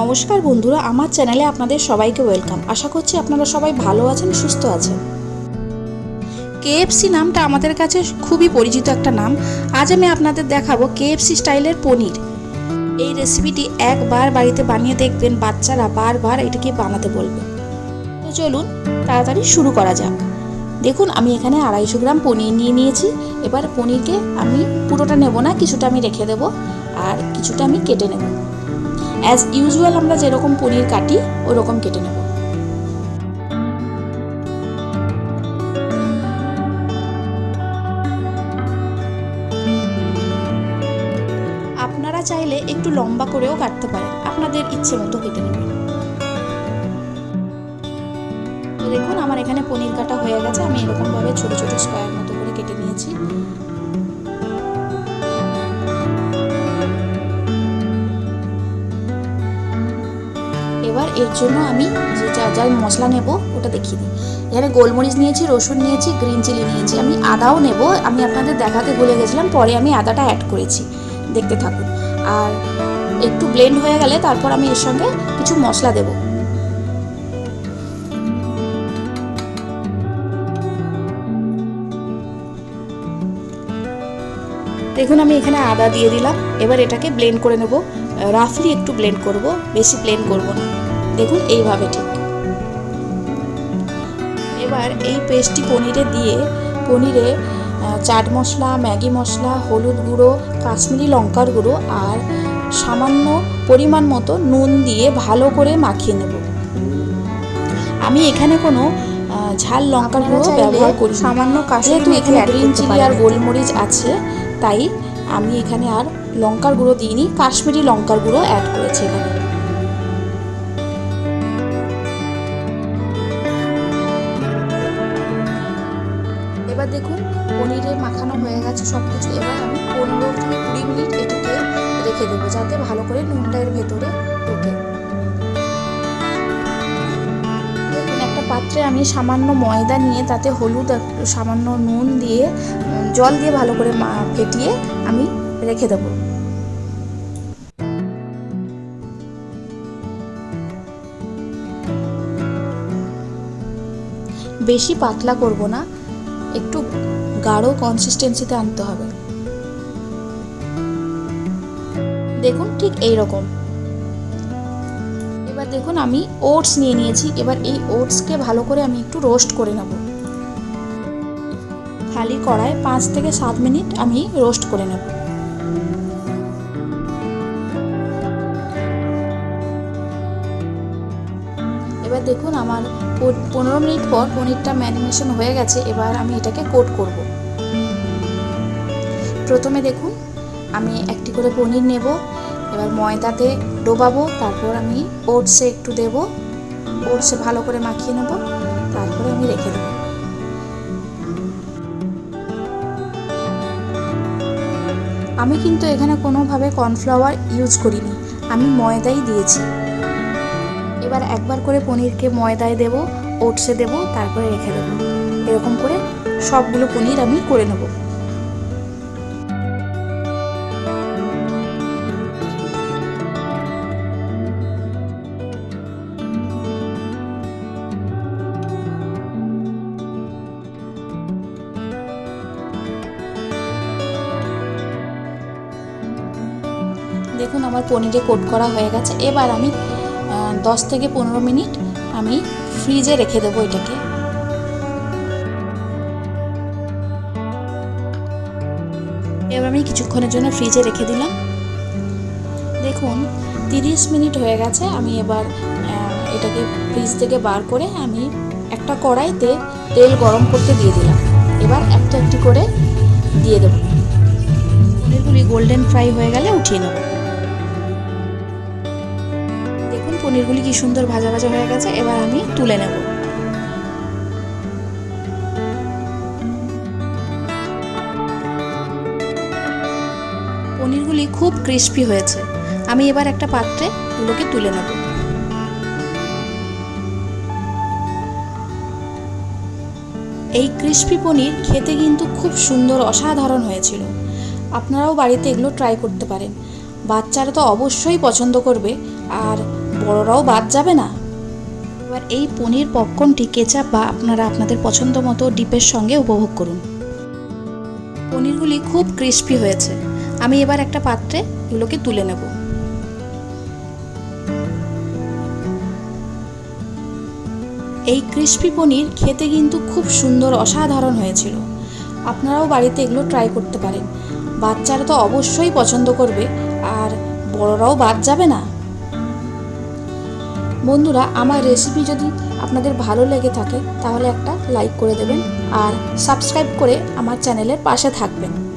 নমস্কার বন্ধুরা, আমার চ্যানেলে আপনাদের সবাইকে ওয়েলকাম। আশা করছি আপনারা সবাই ভালো আছেন, সুস্থ আছেন। কেএফসি নামটা আমাদের কাছে খুবই পরিচিত একটা নাম। আজ আমি আপনাদের দেখাবো কেএফসি স্টাইলের পনির। এই রেসিপিটি একবার বাড়িতে বানিয়ে দেখবেন, বাচ্চারা বারবার এটাকে বানাতে বলবে। তো চলুন, তাড়াতাড়ি শুরু করা যাক। দেখুন, আমি এখানে আড়াইশো গ্রাম পনির নিয়ে নিয়েছি। এবার পনিরকে আমি পুরোটা নেব না, কিছুটা আমি রেখে দেবো, আর কিছুটা আমি কেটে নেব। অ্যাজ ইউজুয়াল আমরা যেরকম পনির কাটি, ওরকম কেটে নেব। আপনারা চাইলে একটু লম্বা করেও কাটতে পারেন। আপনাদের ইচ্ছে মতো কেটে নেবেন। দেখুন, আমার এখানে পনির কাটা হয়ে গেছে। আমি এরকমভাবে ছোট ছোট স্কোয়ার মতো করে কেটে নিয়েছি। এর জন্য আমি যে যা যা মশলা নেব ওটা দেখিয়ে দিই। এখানে গোলমরিচ নিয়েছি, রসুন নিয়েছি, গ্রিন চিলি নিয়েছি, আমি আদাও নেব। আমি আপনাদের দেখাতে ভুলে গেছিলাম, পরে আমি আদাটা অ্যাড করেছি। দেখতে থাকুন। আর একটু ব্লেন্ড হয়ে গেলে তারপর আমি এর সঙ্গে কিছু মশলা দেবো। দেখুন, আমি এখানে আদা দিয়ে দিলাম। এবার এটাকে ব্লেন্ড করে নেব। রাফলি একটু ব্লেন্ড করব। বেশি ব্লেন্ড করব না। দেখুন এইভাবে ঠিক। এবার এই পেস্টটি পনিরে দিয়ে পনিরে চাট মশলা ম্যাগি মশলা হলুদ গুঁড়ো কাশ্মীরি লঙ্কার গুঁড়ো আর সামান্য পরিমাণ মতো নুন দিয়ে ভালো করে মাখিয়ে নেব। আমি এখানে কোনো ঝাল লঙ্কার গুঁড়ো ব্যবহার করি সামান্য যেহেতু এখানে গ্রিন চিলি আর গোলমরিচ আছে তাই আমি এখানে আর লঙ্কার গুঁড়ো দিইনি। কাশ্মীরি লঙ্কার গুঁড়ো অ্যাড করেছি এখানে। মাখানো হয়ে গেছে সব কিছু এবার আমি পনেরো থেকে কুড়ি মিনিট এটাকে রেখে দেবো, যাতে ভালো করে নুনটা এর ভেতরে ঢোকে। পাত্রে আমি সামান্য ময়দা নিয়ে তাতে হলুদ সামান্য নুন দিয়ে জল দিয়ে ভালো করে ফেটিয়ে আমি রেখে দেবো। বেশি পাতলা করব না, একটু গাঢ় কনসিস্টেন্সিতে আনতে হবে। দেখুন ঠিক এই রকম এবার দেখুন আমি ওটস নিয়ে নিয়েছি। এবার এই ওটসকে ভালো করে আমি একটু রোস্ট করে নেব। খালি কড়ায় পাঁচ থেকে সাত মিনিট আমি রোস্ট করে নেব। এবার দেখুন আমার পনেরো মিনিট পর পনিরটা ম্যারিনেশন হয়ে গেছে। এবার আমি এটাকে কোট করব। প্রথমে দেখুন, আমি একটি করে পনির নেব, এবার ময়দাতে ডোবাবো, তারপর আমি ওটসে একটু দেব, ওটসে ভালো করে মাখিয়ে নেব, তারপরে আমি রেখে দেবো। আমি কিন্তু এখানে কোনোভাবে কর্নফ্লাওয়ার ইউজ করিনি, আমি ময়দাই দিয়েছি। এবার একবার করে পনিরকে ময়দায় দেব, ওটসে দেব, তারপরে রেখে দেবো। এরকম করে সবগুলো পনির আমি করে নেব। দেখুন আমার পনিরে কোট করা হয়ে গেছে। এবার আমি দশ থেকে পনেরো মিনিট আমি ফ্রিজে রেখে দেবো এটাকে। এবার আমি কিছুক্ষণের জন্য ফ্রিজে রেখে দিলাম। দেখুন, তিরিশ মিনিট হয়ে গেছে। আমি এবার এটাকে ফ্রিজ থেকে বার করে আমি একটা কড়াইতে তেল গরম করতে দিয়ে দিলাম। এবার একটা একটি করে দিয়ে দেবো। পনিরগুলি গোল্ডেন ফ্রাই হয়ে গেলে উঠিয়ে নেব। পনিরগুলি কি সুন্দর ভাজা ভাজা হয়ে গেছে, এবার আমি তুলে নেব। পনিরগুলি খুব ক্রিস্পি হয়েছে, আমি এবার একটা পাত্রে এগুলোকে তুলে নেব। এই ক্রিস্পি পনির খেতে কিন্তু খুব সুন্দর, অসাধারণ হয়েছিল। আপনারাও বাড়িতে এগুলো ট্রাই করতে পারেন। বাচ্চারা তো অবশ্যই পছন্দ করবে, আর বড়রাও বাদ যাবে না। এবার এই পনির, পপকর্নটি, কেচাপ বা আপনারা আপনাদের পছন্দ মতো ডিপের সঙ্গে উপভোগ করুন। পনিরগুলি খুব ক্রিস্পি হয়েছে। আমি এবার একটা পাত্রে এগুলোকে তুলে নেব। এই ক্রিস্পি পনির খেতে কিন্তু খুব সুন্দর, অসাধারণ হয়েছিল। আপনারাও বাড়িতে এগুলো ট্রাই করতে পারেন। বাচ্চারা তো অবশ্যই পছন্দ করবে, আর বড়রাও বাদ যাবে না। বন্ধুরা, আমার রেসিপি যদি আপনাদের ভালো লেগে থাকে, তাহলে একটা লাইক করে দেবেন আর সাবস্ক্রাইব করে আমার চ্যানেলের পাশে থাকবেন।